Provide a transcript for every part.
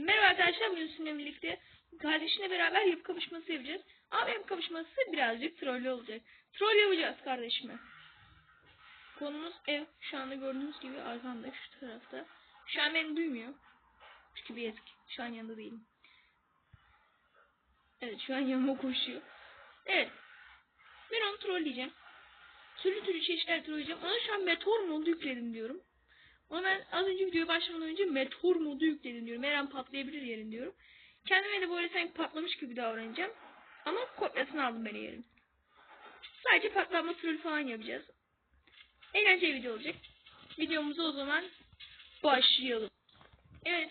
Merhaba arkadaşlar bugün sizinle birlikte kardeşimle beraber yapı kapışması yapacağız. Ama yapı kapışması birazcık trollü olacak. Troll yapacağız kardeşime. Konumuz ev. Şu anda gördüğünüz gibi arkamda şu tarafta. Şu an beni duymuyor. Çünkü bir eski. Şu an yanında değilim. Evet şu an yanıma koşuyor. Evet. Ben onu trolleyeceğim. Türlü türlü çeşitler trolleyeceğim. Ona şu an meteor modu yükledim diyorum. Ama ben az önce videoya başlamadan önce meteor modu yükledim diyorum. Her an patlayabilir yerin diyorum. Kendime de böyle sanki patlamış gibi davranacağım. Ama kopyasını aldım ben yerin. Sadece patlatma troll falan yapacağız. Eğlenceli video olacak. Videomuza o zaman başlayalım. Evet.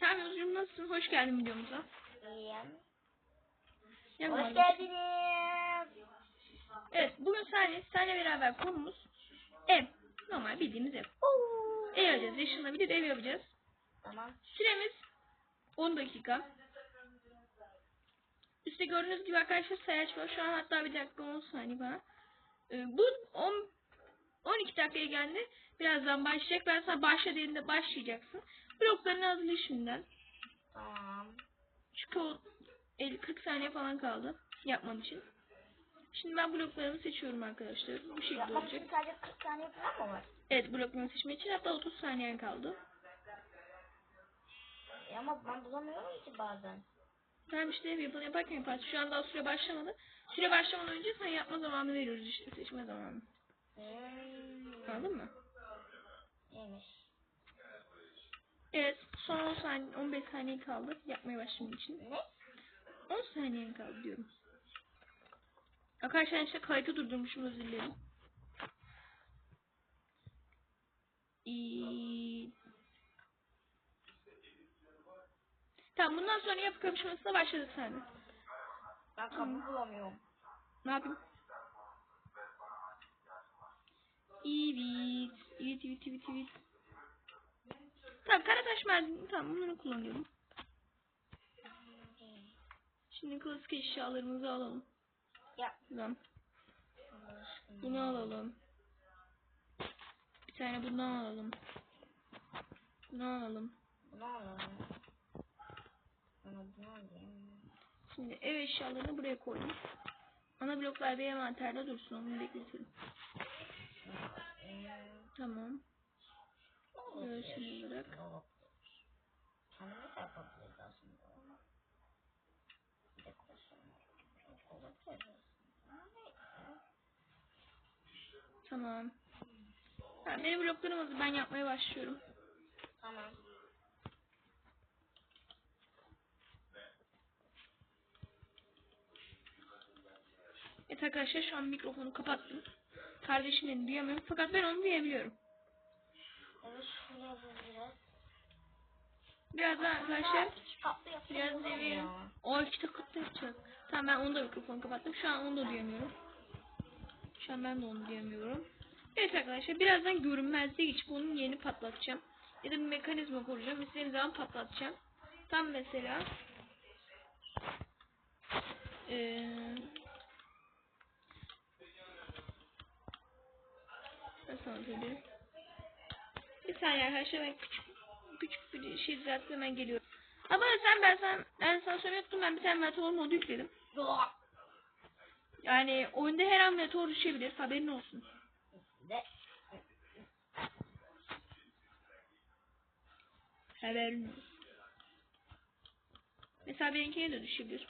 Sen Yozcuğum nasılsın? Hoş geldin videomuza. İyiyim. Hoş geldiniz. Evet. Bugün seninle, seninle beraber konumuz ev. Normal bildiğimiz ev. Ev yapacağız. Yaşanabilir ev yapacağız. Tamam. Süremiz 10 dakika. Üstte gördüğünüz gibi arkadaşlar sayaç var. Şu an hatta bir dakika 10 saniye falan. Ee, bu 10 12 dakikaya geldi. Birazdan başlayacak. Ben sana başla dediğinde başlayacaksın. Bloklarını hazırla şimdiden. Tamam. Çünkü o 50 40 saniye falan kaldı yapmam için. Şimdi ben bloklarımı seçiyorum arkadaşlar. Bu şekilde Yapmak olacak. için sadece 40 saniye falan mı var? Evet bloklarımı seçmek için hatta 30 saniyen kaldı. E ama ben bulamıyorum ki bazen. Tamam işte yapalım yaparken yaparsın. Şu an daha süre başlamadı. Süre başlamadan önce sana yapma zamanı veriyoruz işte seçme zamanı. Hmm. Anladın mı? Neymiş? Evet son 10 saniye 15 saniye kaldı yapmaya başlamak için. Ne? 10 saniyen kaldı diyorum. Arkadaşlar işte kaydı durdurmuşum özür dilerim. İyi. Tamam bundan sonra yapı kapışmasına başladık sen. Ben kapı bulamıyorum. Ne yapayım? Evet. Evet evet evet evet. Tamam karataş merdiveni tamam bunları kullanıyorum. Şimdi klasik eşyalarımızı alalım. Ya. Buradan. Bunu alalım. Bir tane bundan alalım. Bunu alalım. Bunu alalım. Bunu alayım. Şimdi ev eşyalarını buraya koydum. Ana bloklar bir envanterde dursun onu bekletelim. Hmm. Tamam. Görsel olarak. Kendimiz de yapabiliriz aslında. Dekorasyon. Olabilir. Ama neyse. Tamam. Benim bloklarım hazır. Ben yapmaya başlıyorum. Tamam. Evet arkadaşlar şu an mikrofonu kapattım. Kardeşim beni duyamıyorum. Fakat ben onu duyabiliyorum. Biraz daha arkadaşlar biraz ya? O iki takıt yapacak. Tamam ben onu da mikrofonu kapattım. Şu an onu da duyamıyorum. Şu an ben de onu duyamıyorum. Evet arkadaşlar birazdan görünmezliğe geçip onun yerini patlatacağım. Ya da bir mekanizma kuracağım. İstediğim zaman patlatacağım. Tam mesela eee Nasıl anlatabilirim? Bir saniye arkadaşlar ben küçük küçük bir şey düzeltip hemen geliyorum. Ama sen ben sen ben sana söylemiştim ben bir tane meteor modu yükledim. Yani oyunda her an meteor düşebilir haberin olsun. Haberin olsun. Mesela benimkine de düşebilir.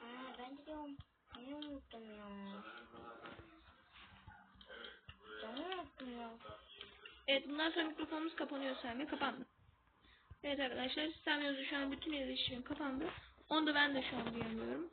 Aa, ben de diyorum. Niye unuttum ya? Canım unuttum ya. Evet bundan sonra mikrofonumuz kapanıyor Sami. Kapandı. Evet arkadaşlar sistem şu an bütün iletişimim kapandı. Onu da ben de şu an duyamıyorum.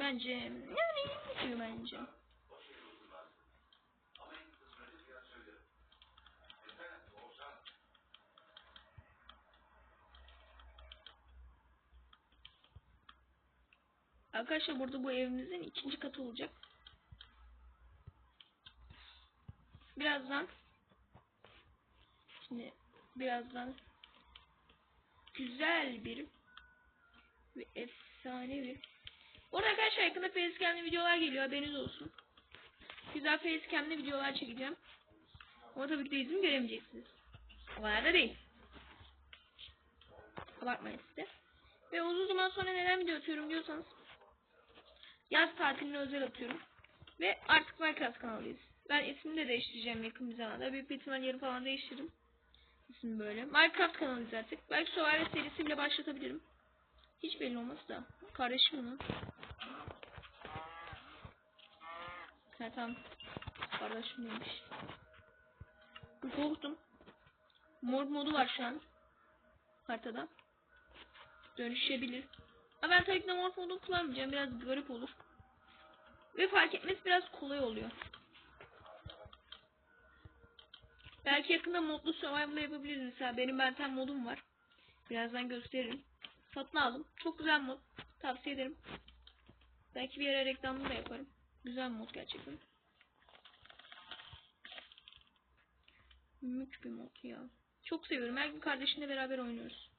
Bence yani iyi bence. Arkadaşlar burada bu evimizin ikinci katı olacak. Birazdan şimdi birazdan güzel bir ve efsane bir Bu arada arkadaşlar yakında facecam'li videolar geliyor haberiniz olsun. Güzel facecam'li videolar çekeceğim. Ama tabii ki de izin göremeyeceksiniz. O kadar da değil. Abartmayın size. Ve uzun zaman sonra neden video atıyorum diyorsanız yaz tatiline özel atıyorum. Ve artık Minecraft kanalıyız. Ben ismini de değiştireceğim yakın bir zamanda. Büyük bir ihtimal yarın falan değiştiririm. İsim böyle. Minecraft kanalıyız artık. Belki Survivor serisi bile başlatabilirim. Hiç belli olmaz da. Kardeşim onu. Ha tamam. Kardeşim demiş. Korktum. Mor modu var şu an. Haritada. Dönüşebilir. Ama ben morph modu kullanmayacağım. Biraz garip olur. Ve fark etmesi biraz kolay oluyor. Belki yakında modlu survival yapabiliriz. Mesela benim benten modum var. Birazdan gösteririm. Satın aldım. Çok güzel mod. Tavsiye ederim. Belki bir ara reklamını da yaparım. Güzel mod gerçekten. Mük bir mod ya. Çok seviyorum. Her gün kardeşimle beraber oynuyoruz.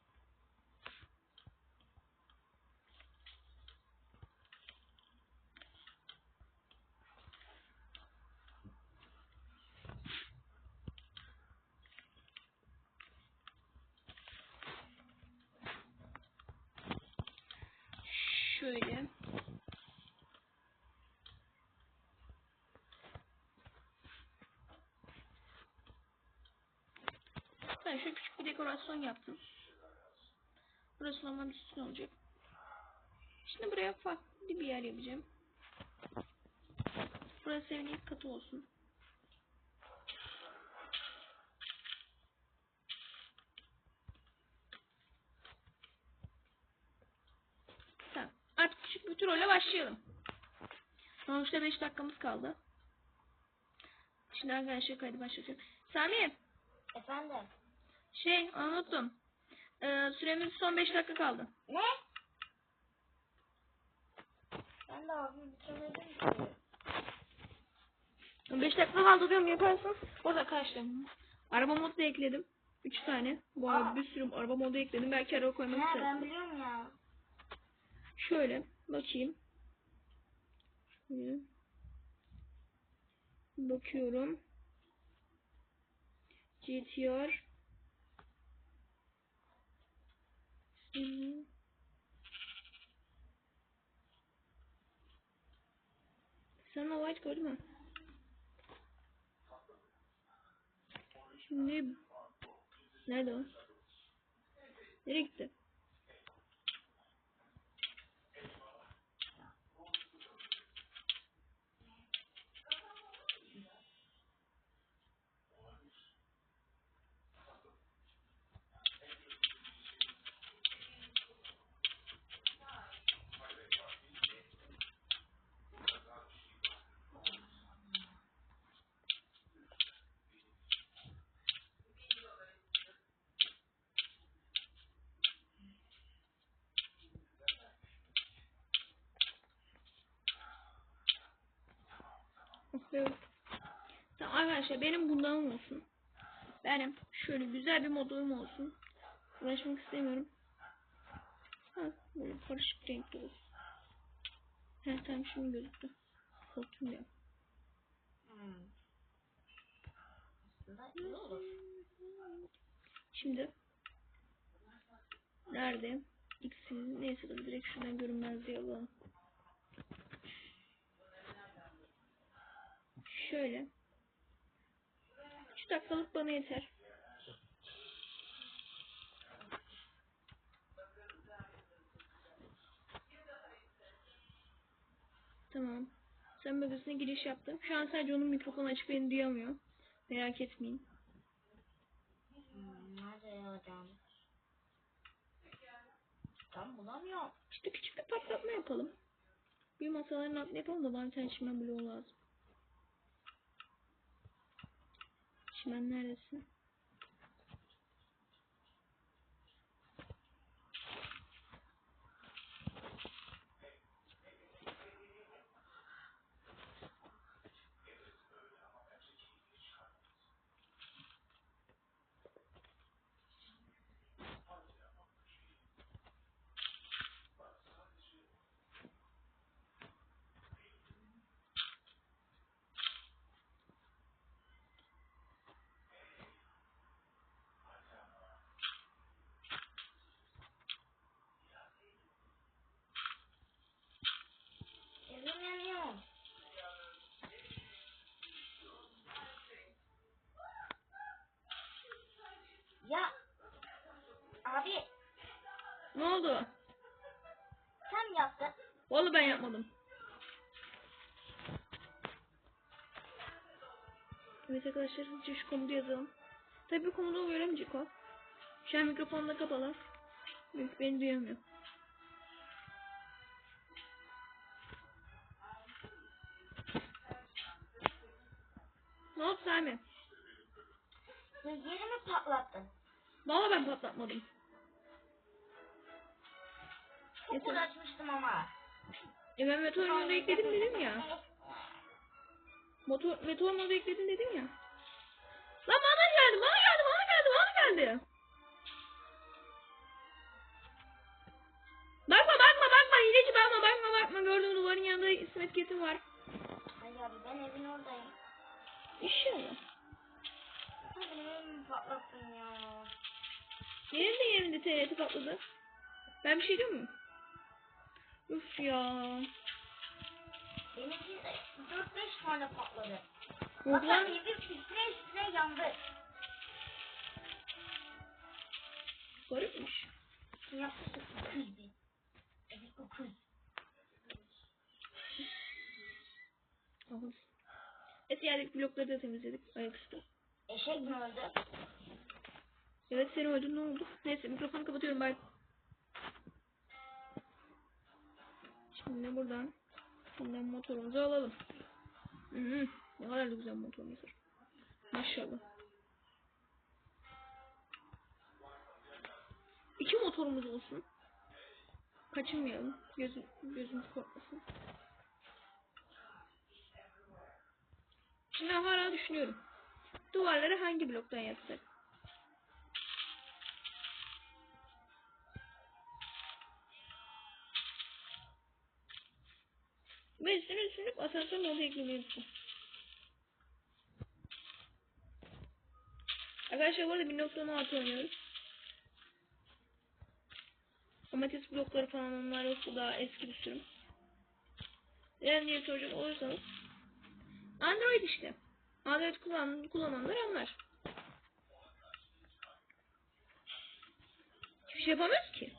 Şöyle. Ben şöyle küçük bir dekorasyon yaptım. Burası normal sütun olacak. Şimdi buraya farklı bir yer yapacağım. Burası evin ilk katı olsun. Tamam. Artık küçük bir turla başlayalım. Sonuçta 5 dakikamız kaldı. Şimdi arkadaşlar kaydı başlatıyorum. Sami Efendim? Şey unuttum. Ee, süremiz son 5 dakika kaldı. Ne? Ben de abi bitiremedim ki. 5 dakika kaldı diyorum yaparsın. Orada kaçtı. Araba modu da ekledim. 3 tane. Bu arada Aa. bir sürü araba modu ekledim. Belki araba koymak Ha isterim. ben biliyorum ya. Şöyle bakayım. Şöyle. Bakıyorum. GTR. Sen o white gördün mü? Şimdi nerede o? Nereye gitti? Evet. Tamam arkadaşlar benim bundan olsun. Benim şöyle güzel bir modum olsun. Uğraşmak istemiyorum. Ha, böyle karışık renkli olsun. He tamam şimdi gözüktü. Korktum ya. Şimdi nerede? X'in neyse dur direkt şuradan görünmez diye alalım. Şöyle. 3 dakikalık bana yeter. Tamam. Sen bölgesine giriş yaptın. Şu an sadece onun mikrofonu açık beni duyamıyor. Merak etmeyin. Hmm, nerede yazacağım? Tam bulamıyorum. İşte küçük bir patlatma yapalım. Bir masaların altına yapalım da bana bir tane çimen bloğu lazım. Çimen neredesin? Ne oldu? Sen yaptın. Vallahi ben yapmadım. Evet arkadaşlar hızlıca şu komutu yazalım. Tabi bu komutu göremeyecek o. Şu an mikrofonla kapalı. Çünkü beni duyamıyor. Ne oldu Sami? Yerimi patlattın. Valla ben patlatmadım. E ben meteor modu ekledim dedim ya. Motor, meteor modu ekledim dedim ya. Lan bana geldi, bana geldi, bana geldi, bana geldi. Bakma, bakma, bakma, hileci bakma, bakma, bakma. Gördüm duvarın yanında İsmet Ketin var. Hayır abi ben evin oradayım. İnşallah. Benim patlattın ya. Benim de yerimde TRT patladı. Ben bir şey diyor muyum? Üf ya. Benimki de 4-5 tane patladı. Ulan. Hatta evim üstüne üstüne yandı. Garipmiş. Yaklaşık 200 bin. Evet 900. Ağız. Evet yerdeki blokları da temizledik ayaküstü. Eşek mi öldü? Evet seni öldün ne oldu? Neyse mikrofonu kapatıyorum ben. Şimdi buradan buradan motorumuzu alalım. Hı -hı. Ne kadar da güzel motorumuz var. Maşallah. İki motorumuz olsun. Kaçınmayalım. Gözüm, gözümüz korkmasın. Şimdi hala düşünüyorum. Duvarları hangi bloktan yapsak? Ve üstüne üstüne asansör modu eklemeyi unuttum. Arkadaşlar bu arada 1.16 oynuyoruz. Amatist blokları falan onlar yok. Bu daha eski bir sürüm. Neden diye soracak olursanız. Android işte. Android kullan kullananlar anlar. Hiçbir şey yapamıyoruz ki.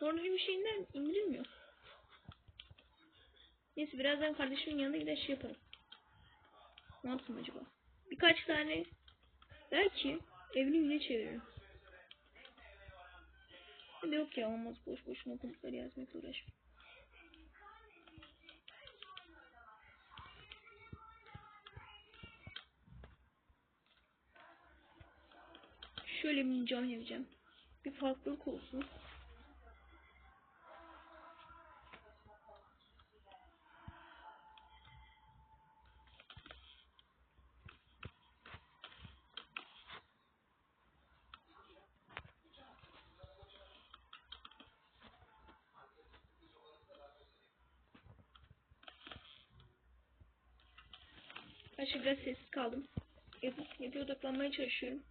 Doğru bir şeyinden indirilmiyor. Neyse birazdan kardeşimin yanına gider şey yaparım. Ne yapsam acaba? Birkaç tane belki evini güne çeviririm. Hadi yok ya olmaz boş boşuna komutları yazmakla uğraşmayayım. Şöyle bir cam yapacağım. Bir farklılık olsun. Aşırı biraz sessiz kaldım. Yap yapıya odaklanmaya çalışıyorum.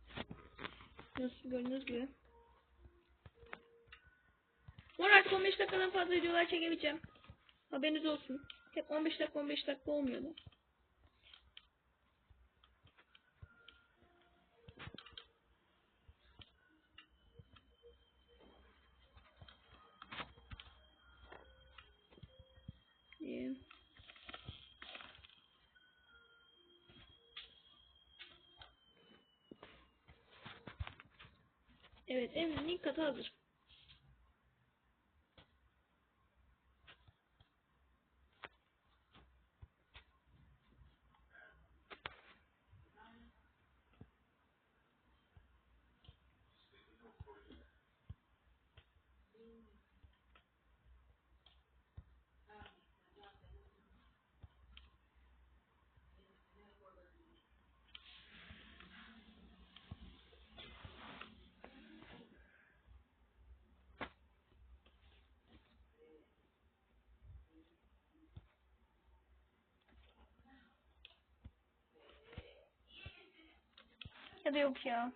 Nasıl gördüğünüz gibi. Bu arada artık 15 dakikadan fazla videolar çekebileceğim. Haberiniz olsun. Hep 15 dakika 15 dakika olmuyordu. Evet evrenin ilk katı hazır. Ya da yok ya.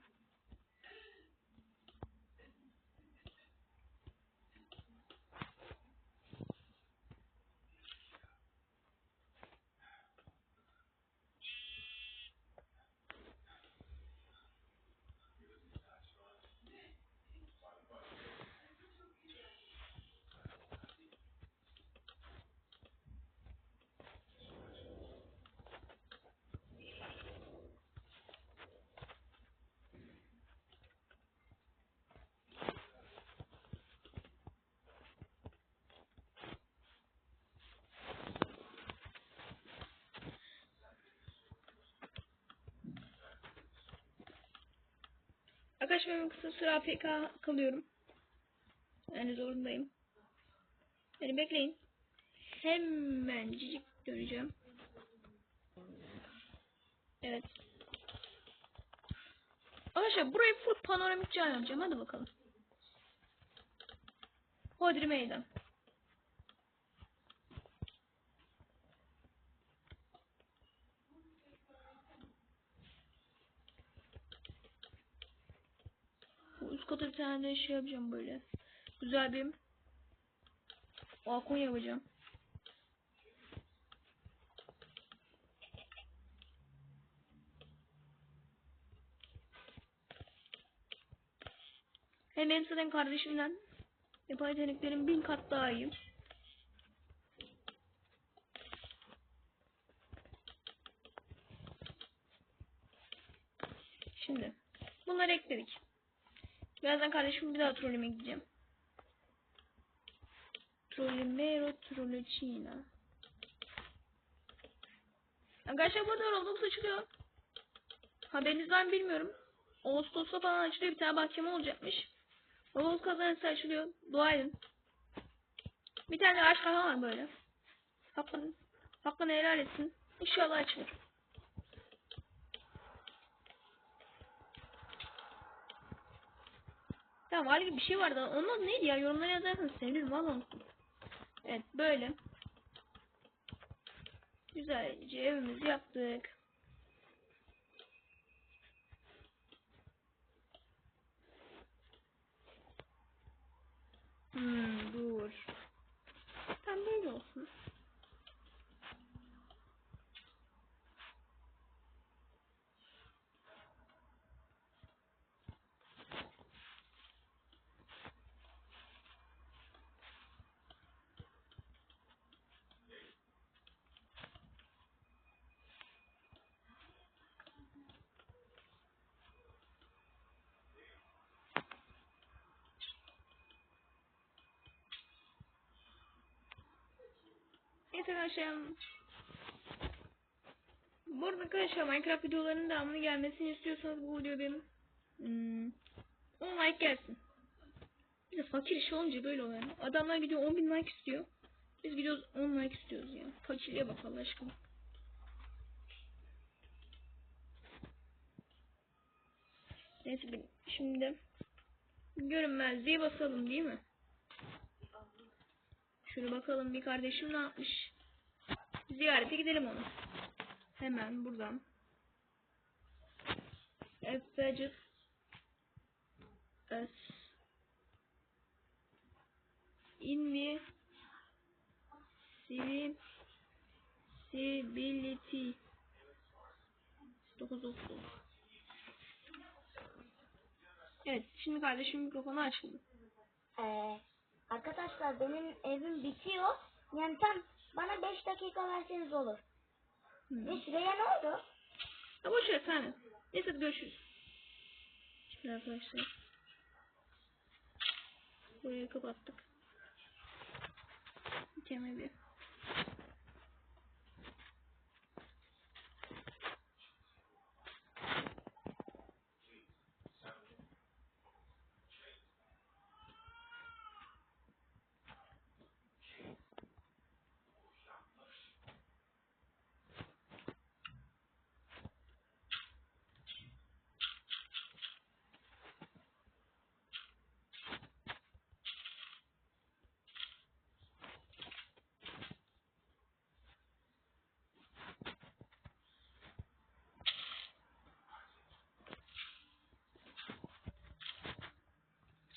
Arkadaşlar kısa süre AFK kalıyorum. Yani zorundayım. Beni bekleyin. Hemen cicik döneceğim. Evet. Arkadaşlar burayı full panoramik ayarlayacağım. Hadi bakalım. Hodri meydan. Bir tane de şey yapacağım böyle. Güzel bir balkon yapacağım. Hem benim zaten kardeşimden yapay yeteneklerim bin kat daha iyi. Şimdi bunları ekledik. Birazdan kardeşim bir daha trolleme gideceğim. Trollemero trollecina. Arkadaşlar bu arada Roblox açılıyor. Haberiniz var mı bilmiyorum. Ağustos'ta falan açılıyor. Bir tane mahkeme olacakmış. Roblox kazanırsa açılıyor. Dua edin. Bir tane de aşk var böyle. Hakkını, hakkını helal etsin. İnşallah açılır. Var gibi bir şey vardı. Onun neydi ya? Yorumlara yazarsanız sevinirim. Valla. Evet böyle. Güzelce evimizi yaptık. Hmm, dur. Tam böyle olsun. Evet arkadaşlar. Bu arada arkadaşlar Minecraft videolarının devamını gelmesini istiyorsanız bu video benim hmm, 10 like gelsin. Bir de fakir iş olunca böyle oluyor. Adamlar gidiyor 10 bin like istiyor. Biz gidiyoruz 10 like istiyoruz ya. Fakirliğe bak Allah aşkına. Neyse şimdi görünmezliği basalım değil mi? Şöyle bakalım bir kardeşim ne yapmış. Ziyarete gidelim onu. Hemen buradan. Efecit. Es. Invi. Sivi. Sibility. 999. Evet, şimdi kardeşim mikrofonu açıldı. Ee, arkadaşlar benim evim bitiyor. Yani tam bana 5 dakika verseniz olur. Hmm. Ve süreye ne oldu? Ha boş ver sen. Neyse görüşürüz. Şimdi arkadaşlar. Burayı kapattık. Mükemmel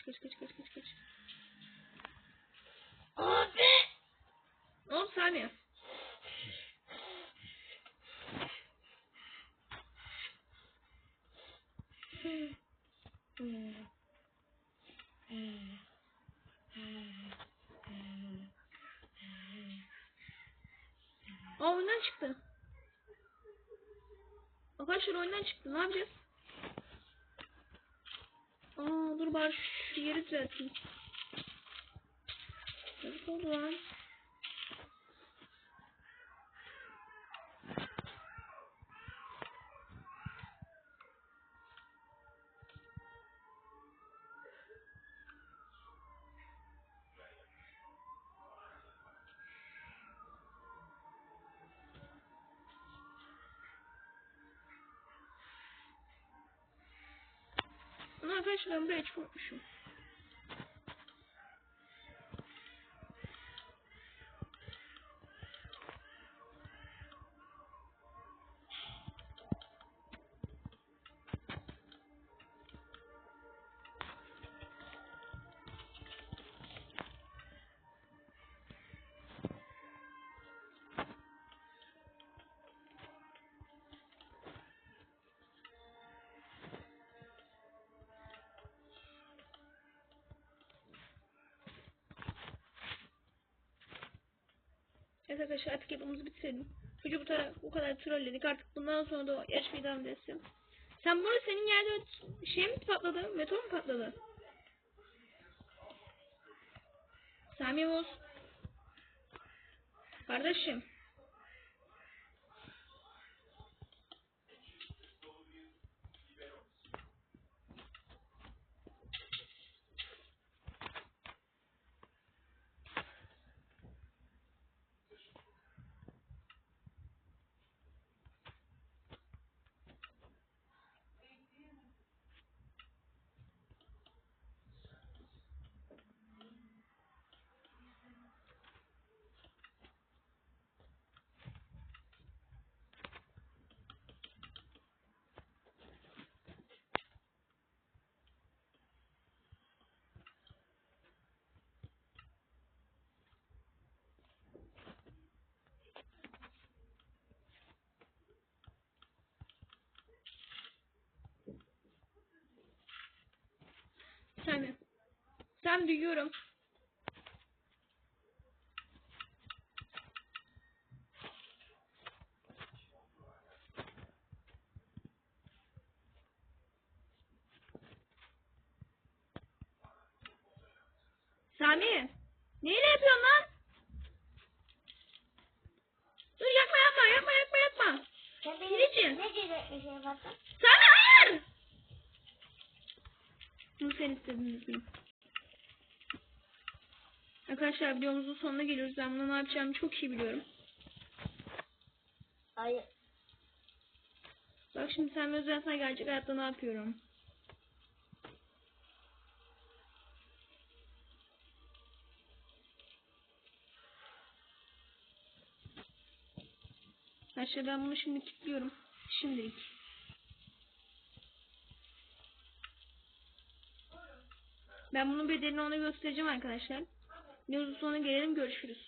Kaç kaç kaç kaç kaç. Abi! 10 saniye. Aa oyundan çıktı. Arkadaşlar oyundan çıktı. Ne yapacağız? Aa dur bari Hepsi geri düzelttim. Nasıl oldu lan? Arkadaşlar ben buraya çıkmışım. Evet arkadaşlar artık yapımızı bitirelim. Çocuğu bu, tara bu kadar trolledik artık bundan sonra da yarışmayı devam edelim. Sen burada senin yerde şey mi patladı? Meteor mu patladı? Sami Yavuz. Kardeşim. Sami. Sam duyuyorum. Sami. Neyle yapıyorsun lan? Dur yapma yapma yapma yapma yapma. Sen Biricim. benim ne diyecek bir şey yaparsan? Sami hayır. Bunu sen istedin. Arkadaşlar videomuzun sonuna geliyoruz. Ben bunu ne yapacağımı çok iyi biliyorum. Hayır. Bak şimdi sen özel sana gerçek hayatta ne yapıyorum. Arkadaşlar ben bunu şimdi kilitliyorum. Şimdilik. Ben bunun bedelini ona göstereceğim arkadaşlar. Videomuzun sonuna gelelim. Görüşürüz.